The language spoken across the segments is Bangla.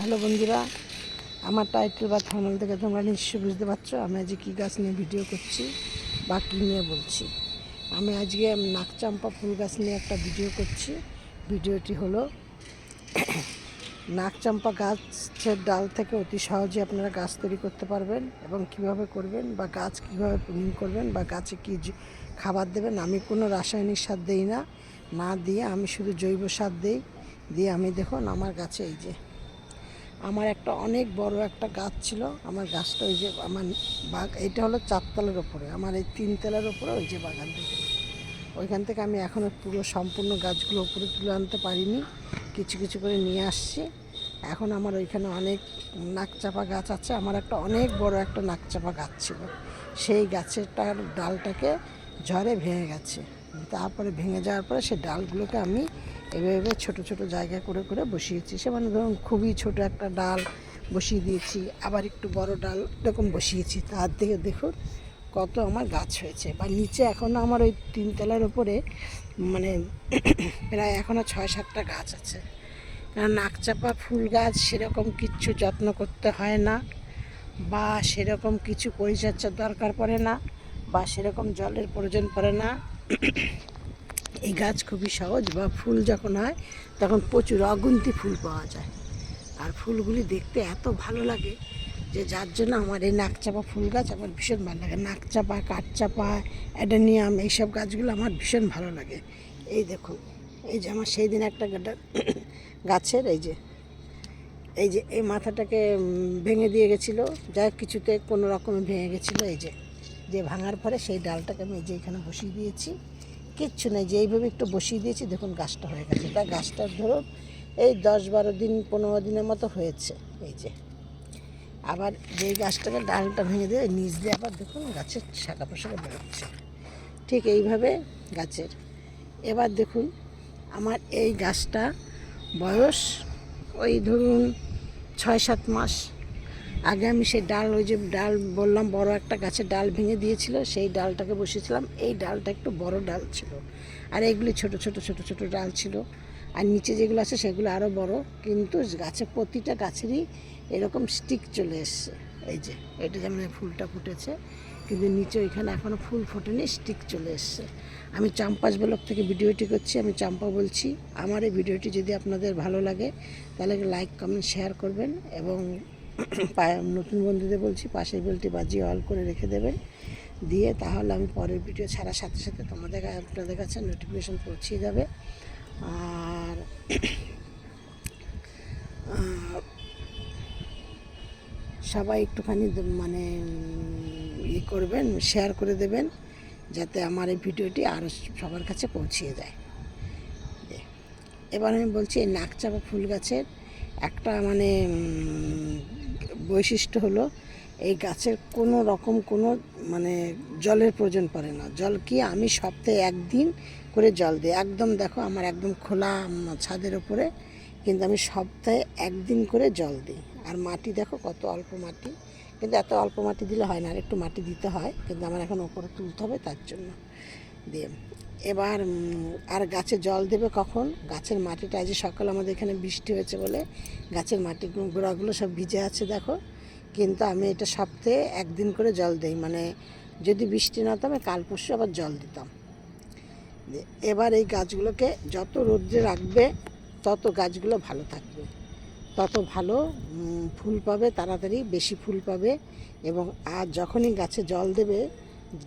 হ্যালো বন্ধুরা, আমার টাইটেল বা থামল থেকে তোমরা নিশ্চয়ই বুঝতে পারছ, আমি আজকে কী গাছ নিয়ে ভিডিও করছি বা কী নিয়ে বলছি। আমি আজকে নাকচাম্পা ফুল গাছ নিয়ে একটা ভিডিও করছি। ভিডিওটি হলো নাকচাম্পা গাছের ডাল থেকে অতি সহজে আপনারা গাছ তৈরি করতে পারবেন এবং কীভাবে করবেন বা গাছ কীভাবে প্রুনিং করবেন বা গাছে কী খাবার দেবেন, আমি কোনো রাসায়নিক সার দিই না। না দিয়ে আমি শুধু জৈব সার দিই। দিয়ে আমি দেখুন আমার গাছে এই যে আমার একটা অনেক বড় একটা গাছ ছিল। আমার গাছটা ওই যে আমার বাগ এটা হলো চারতলার ওপরে। আমার এই তিনতলার ওপরে ওই যে বাগান থেকে ওইখান থেকে আমি এখনও পুরো সম্পূর্ণ গাছগুলো উপরে তুলে আনতে পারিনি। কিছু কিছু করে নিয়ে আসছি। এখন আমার ওইখানে অনেক নাকচাপা গাছ আছে। আমার একটা অনেক বড় একটা নাকচাপা গাছ ছিল। সেই গাছেরটার ডালটাকে ঝড়ে ভেঙে গেছে। তারপরে ভেঙে যাওয়ার পরে সেই ডালগুলোকে আমি এভাবে ছোট ছোট জায়গা করে করে বসিয়েছি। সে মানে ধরুন খুবই ছোট একটা ডাল বসিয়ে দিয়েছি, আবার একটু বড় ডাল এরকম বসিয়েছি। তার দিকে দেখুন কত আমার গাছ হয়েছে। বা নিচে এখনও আমার ওই তিনতলার ওপরে মানে প্রায় এখনও ছয় সাতটা গাছ আছে। কারণ নাকচাপা ফুল গাছ সেরকম কিচ্ছু যত্ন করতে হয় না, বা সেরকম কিছু পরিচর্যার দরকার পড়ে না, বা সেরকম জলের প্রয়োজন পড়ে না। এই গাছ খুবই সহজ, বা ফুল যখন হয়, তখন প্রচুর অগুন্তি ফুল পাওয়া যায়। আর ফুলগুলি দেখতে এত ভালো লাগে যে যার জন্য আমার এই নাকচাপা ফুল গাছ আমার ভীষণ ভালো লাগে। নাকচাপা, কাঠচাপা, অ্যাডেনিয়াম এইসব গাছগুলো আমার ভীষণ ভালো লাগে। এই দেখুন, এই যে আমার সেই দিন একটা গাছের এই যে এই যে এই মাথাটাকে ভেঙে দিয়ে গেছিল। যা কিছুতে কোনো রকমে ভেঙে গেছিল। এই যে যে ভাঙার পরে সেই ডালটাকে আমি এই যে এখানে বসিয়ে দিয়েছি। কিচ্ছু নেই, যে এইভাবে একটু বসিয়ে দিয়েছি, দেখুন গাছটা হয়ে গেছে। তা গাছটার ধরুন এই দশ বারো দিন, পনেরো দিনের মতো হয়েছে, এই যে। আবার যেই গাছটাকে ডালটা ভেঙে দিয়ে নিচ দিয়ে আবার দেখুন গাছের শাখা পোশাকা বেরোচ্ছে। ঠিক এইভাবে গাছের। এবার দেখুন, আমার এই গাছটা বয়স ওই ধরুন ছয় সাত মাস। আগে আমি সেই ডাল, ওই যে ডাল বললাম, বড় একটা গাছের ডাল ভেঙে দিয়েছিল, সেই ডালটাকে বসিয়েছিলাম। এই ডালটা একটু বড় ডাল ছিল। আর এইগুলি ছোট ছোট ছোট ছোট ডাল ছিল। আর নিচে যেগুলো আছে সেগুলো আরও বড়। কিন্তু গাছে, প্রতিটা গাছেরই এরকম স্টিক চলে এসছে। এই যে, এটা যেমন ফুলটা ফুটেছে। কিন্তু নিচে ওইখানে এখনও ফুল ফোটেনি স্টিক চলে এসছে। আমি চাম্পাস ব্লক থেকে ভিডিওটি করছি, আমি চাম্পা বলছি। আমার এই ভিডিওটি যদি আপনাদের ভালো লাগে, তাহলে লাইক কমেন্ট শেয়ার করবেন এবং নতুন বন্ধুদের বলছি পাশের বেলটি বাজিয়ে অল করে রেখে দেবেন। দিয়ে তাহলে আমি পরের ভিডিও ছাড়ার সাথে সাথে তোমাদের আপনাদের কাছে নোটিফিকেশান পৌঁছিয়ে যাবে। আর সবাই একটুখানি মানে ই করবেন শেয়ার করে দেবেন যাতে আমার এই ভিডিওটি আরও সবার কাছে পৌঁছিয়ে যায় যে, এবার আমি বলছি এই নাকচাপা ফুল গাছের একটা মানে বৈশিষ্ট্য হলো, এই গাছের কোনো রকম কোনো মানে জলের প্রয়োজন পড়ে না। জল কি আমি সপ্তাহে একদিন করে জল দিই? একদম দেখো আমার একদম খোলা ছাদের ওপরে কিন্তু আমি সপ্তাহে একদিন করে জল দিই। আর মাটি দেখো কত অল্প মাটি। কিন্তু এত অল্প মাটি দিলে হয় না, আর একটু মাটি দিতে হয়, কিন্তু আমার এখন ওপরে তুলতে হবে তার জন্য। দিয়ে এবার আর গাছে জল দেবে কখন? গাছের মাটিটা আজ সকাল আমাদের এখানে বৃষ্টি হয়েছে বলে গাছের মাটি গোড়াগুলো সব ভিজে আছে, দেখো। কিন্তু আমি এটা সপ্তাহে একদিন করে জল দিই মানে যদি বৃষ্টি না হতো আমি কাল পরশু আবার জল দিতাম। এবার এই গাছগুলোকে যত রোদ্রে রাখবে, তত গাছগুলো ভালো থাকবে। তত ভালো ফুল পাবে, তাড়াতাড়ি বেশি ফুল পাবে এবং আর যখনই গাছে জল দেবে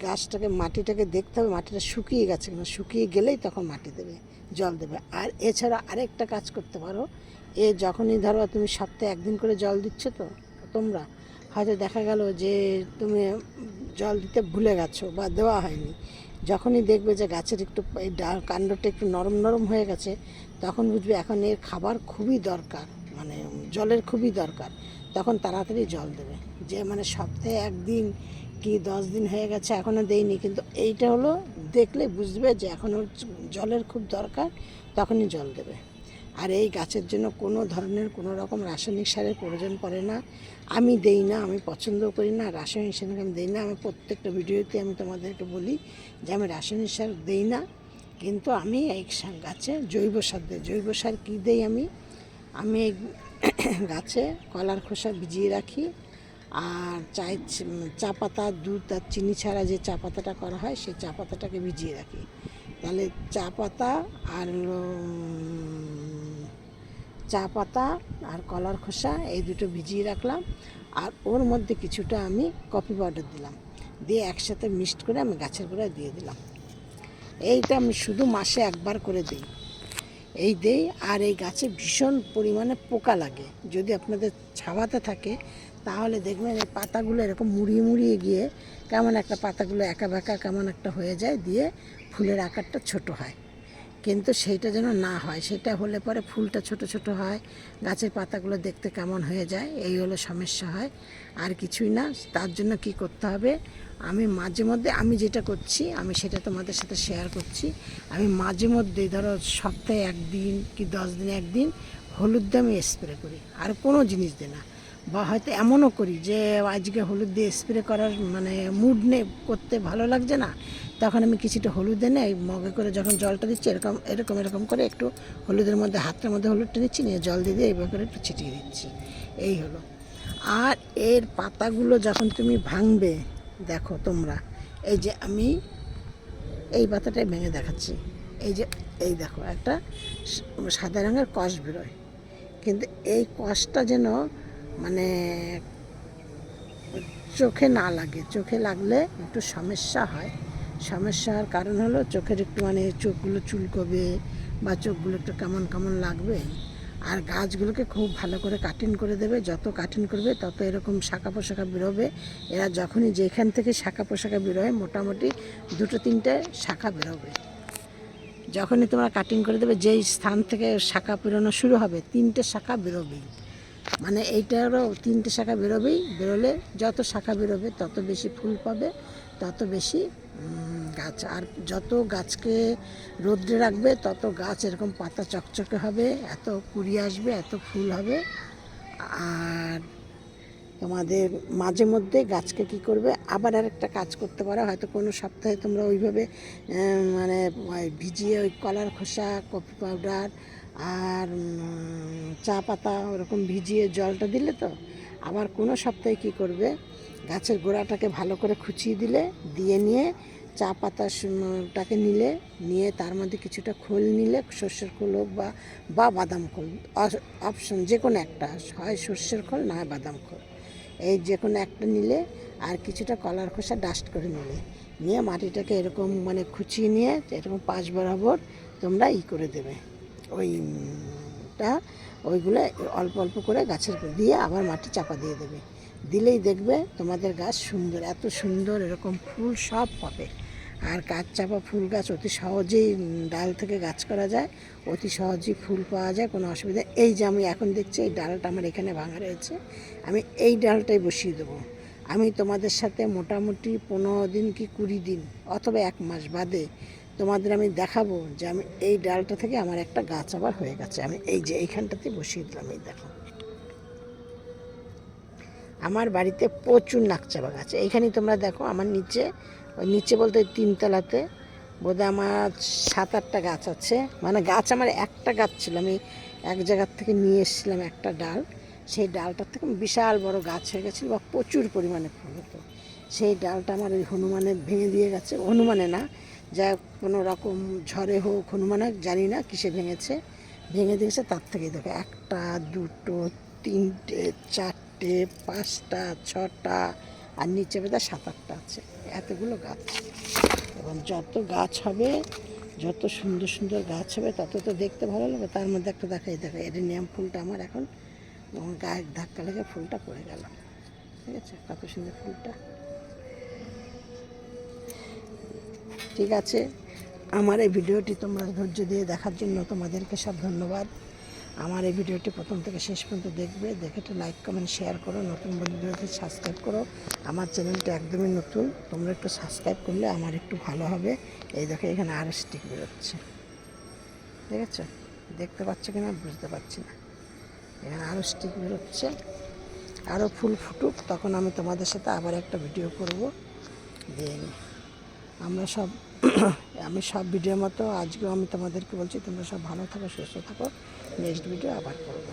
গাছটাকে, মাটিটাকে দেখতে হবে, মাটিটা শুকিয়ে গেছে কিনা। শুকিয়ে গেলেই তখন মাটি দেবে, জল দেবে। আর এছাড়া আরেকটা কাজ করতে পারো। এ যখনই ধরো তুমি সপ্তাহে একদিন করে জল দিচ্ছ তো, তোমরা, হয়তো দেখা গেল যে তুমি জল দিতে ভুলে গেছো বা দেওয়া হয়নি। যখনই দেখবে যে গাছের একটু এই কাণ্ডটা একটু নরম নরম হয়ে গেছে, তখন বুঝবে এখন এর খাবার খুবই দরকার মানে জলের খুবই দরকার। তখন তাড়াতাড়ি জল দেবে। যে মানে সপ্তাহে একদিন কি দশ দিন হয়ে গেছে এখনও দেয়নি কিন্তু এইটা হলো দেখলে বুঝবে যে এখন ওর জলের খুব দরকার, তখনই জল দেবে। আর এই গাছের জন্য কোনো ধরনের কোনো রকম রাসায়নিক সারের প্রয়োজন পড়ে না। আমি দেই না, আমি পছন্দ করি না, রাসায়নিক সার আমি দেই না। আমি প্রত্যেকটা ভিডিওতে আমি তোমাদেরকে বলি যে আমি রাসায়নিক সার দেই না। কিন্তু আমি এই গাছে জৈব সার দিই। জৈব সার কী দেই আমি? আমি গাছে কলার খোসা ভিজিয়ে রাখি। আর চায়ের চ- চা পাতা, দুধ আর চিনি ছাড়া যে চা পাতাটা করা হয়, সেই চা পাতাটাকে ভিজিয়ে রাখি। তাহলে চা পাতা আর চা পাতা আর কলার খোসা এই দুটো ভিজিয়ে রাখলাম। আর ওর মধ্যে কিছুটা আমি কফি পাউডার দিলাম। দিয়ে একসাথে মিক্সড করে আমি গাছের গোড়ায় দিয়ে দিলাম। এইটা আমি শুধু মাসে একবার করে দিই। এই দেই, আর এই গাছে ভীষণ পরিমাণে পোকা লাগে। যদি আপনাদের ছাওয়াতে থাকে তাহলে দেখবেন এই পাতাগুলো এরকম মুড়িয়ে মুড়িয়ে গিয়ে কেমন একটা পাতাগুলো একা বেঁকা কেমন একটা হয়ে যায়, দিয়ে ফুলের আকারটা ছোট হয়। কিন্তু সেইটা যেন না হয়, সেটা হলে পরে ফুলটা ছোট ছোট হয়, গাছের পাতাগুলো দেখতে কেমন হয়ে যায়, এই হলো সমস্যা হয়। আর কিছুই না, তার জন্য কি করতে হবে, আমি মাঝে মধ্যে, আমি যেটা করছি, আমি সেটা তোমাদের সাথে শেয়ার করছি। আমি মাঝে মধ্যে ধরো সপ্তাহে একদিন কি দশ দিনে একদিন হলুদ দিয়ে আমি স্প্রে করি, আর কোনো জিনিস দিই না। বা হয়তো এমনও করি যে আজকে হলুদ দিয়ে স্প্রে করার মানে মুড নে করতে ভালো লাগছে না, তখন আমি কিছুটা হলুদ এনে মগে করে যখন জলটা দিচ্ছি এরকম এরকম এরকম করে একটু হলুদের মধ্যে, হাতের মধ্যে হলুদটা নিচ্ছি নিয়ে জল দিয়ে দিয়ে এইভাবে করে একটু ছিটিয়ে দিচ্ছি। এই হলো। আর এর পাতাগুলো যখন তুমি ভাঙবে, দেখো তোমরা, এই যে আমি এই পাতাটাই ভেঙে দেখাচ্ছি। এই যে, এই দেখো একটা সাদা রঙের কষ বেরোয়। কিন্তু এই কষটা যেন মানে চোখে না লাগে। চোখে লাগলে একটু সমস্যা হয়। সমস্যা হওয়ার কারণ হলো চোখের একটু মানে চোখগুলো চুলকবে বা চোখগুলো একটু কেমন কেমন লাগবে। আর গাছগুলোকে খুব ভালো করে কাটিং করে দেবে। যত কাটিং করবে, তত এরকম শাখা পোশাখা বেরোবে। এরা যখনই যেখান থেকে শাখা পোশাখা বেরোয়, মোটামুটি দুটো তিনটে শাখা বেরোবে। যখনই তোমরা কাটিং করে দেবে, যেই স্থান থেকে শাখা বেরোনো শুরু হবে, তিনটে শাখা বেরোবেই। মানে এইটারও তিনটে শাখা বেরোবেই, বেরোলে যত শাখা বেরোবে তত বেশি ফুল পাবে, তত বেশি গাছ। আর যত গাছকে রোদ্রে রাখবে, তত গাছ এরকম পাতা চকচকে হবে, এত কুড়ি আসবে, এত ফুল হবে। আর তোমাদের মাঝে মধ্যে গাছকে কি করবে? আবার আর একটা কাজ করতে পারো, হয়তো কোনো সপ্তাহে তোমরা ওইভাবে মানে ভিজিয়ে ওই কলার খোসা, কফি পাউডার আর চা পাতা ওরকম ভিজিয়ে জলটা দিলে তো আবার কোনো সপ্তাহে কি করবে? গাছের গোড়াটাকে ভালো করে খুঁচিয়ে দিলে, দিয়ে নিয়ে চা পাতা টাকে নিলে, নিয়ে তার মধ্যে কিছুটা খোল নিলে, সর্ষের খোল হোক বা বা বাদাম খোল অপশন যে কোনো একটা, হয় সর্ষের খোল, না হয় বাদাম খোল। এই যে কোনো একটা নিলে আর কিছুটা কলার খোসা ডাস্ট করে নিলে। নিয়ে মাটিটাকে এরকম মানে খুঁচিয়ে নিয়ে এরকম পাঁচ বরাবর তোমরা ই করে দেবে। ওই টা, ওইগুলো অল্প অল্প করে গাছের দিয়ে আবার মাটি চাপা দিয়ে দেবে। দিলেই দেখবে তোমাদের গাছ সুন্দর, এত সুন্দর এরকম ফুল সব পাবে আর কাঠ চাপা ফুল গাছ অতি সহজেই ডাল থেকে গাছ করা যায়, অতি সহজেই ফুল পাওয়া যায়, কোনো অসুবিধা এই যে আমি এখন দেখছি এই ডালটা আমার এখানে ভাঙা রয়েছে, আমি এই ডালটাই বসিয়ে দেবো। আমি তোমাদের সাথে মোটামুটি পনেরো দিন কি কুড়ি দিন অথবা এক মাস বাদে তোমাদের আমি দেখাবো যে আমি এই ডালটা থেকে আমার একটা গাছ আবার হয়ে গেছে। আমি এই যে এইখানটাতে বসিয়ে দিলাম, এই দেখো। আমার বাড়িতে প্রচুর নাকচাবা গাছ। এইখানেই তোমরা দেখো, আমার নিচে, ওই নিচে বলতে তিনতলাতে বোধহয় আমার সাত আটটা গাছ আছে। মানে গাছ আমার একটা গাছ ছিল, আমি এক জায়গার থেকে নিয়ে এসেছিলাম একটা ডাল। সেই ডালটার থেকে বিশাল বড় গাছ হয়ে গেছিল বা প্রচুর পরিমাণে ফুল হতো। সেই ডালটা আমার ওই হনুমানে ভেঙে দিয়ে গেছে। হনুমানে না যা কোনো রকম ঝড়ে হোক, হনুমানে জানি না কিসে ভেঙেছে। ভেঙে দিয়েছে তার থেকে দেখো, একটা, দুটো, তিনটে, চারটে, পাঁচটা, ছটা, আর নিচে বেদা সাত আটটা আছে। এতগুলো গাছ। এবং যত গাছ হবে, যত সুন্দর সুন্দর গাছ হবে, তত তো দেখতে ভালো লাগবে। তার মধ্যে একটা দেখাই, দেখো এডেনিয়াম ফুলটা আমার এখন গায়ে ধাক্কা লেগে ফুলটা পড়ে গেল। ঠিক আছে? কত সুন্দর ফুলটা। ঠিক আছে। আমার এই ভিডিওটি তোমরা ধৈর্য দিয়ে দেখার জন্য তোমাদেরকে সব ধন্যবাদ। আমার এই ভিডিওটি প্রথম থেকে শেষ পর্যন্ত দেখবে। দেখে একটু লাইক কমেন্ট শেয়ার করো। নতুন বন্ধুদেরকে সাবস্ক্রাইব করো। আমার চ্যানেলটা একদমই নতুন। তোমরা একটু সাবস্ক্রাইব করলে আমার একটু ভালো হবে। এই দেখো, এখানে আরও স্টিক বেরোচ্ছে। ঠিক আছে দেখতে পাচ্ছ কিনা? বুঝতে পারছি না। এখানে আরও স্টিক বেরোচ্ছে। আরও ফুল ফুটুক। তখন আমি তোমাদের সাথে আবার একটা ভিডিও করব। দিয়ে আমরা সব, আমি সব ভিডিওর মতো আজকেও আমি তোমাদেরকে বলছি, তোমরা সব ভালো থাকো, সুস্থ থাকো। নেক্সট ভিডিও আবার করব।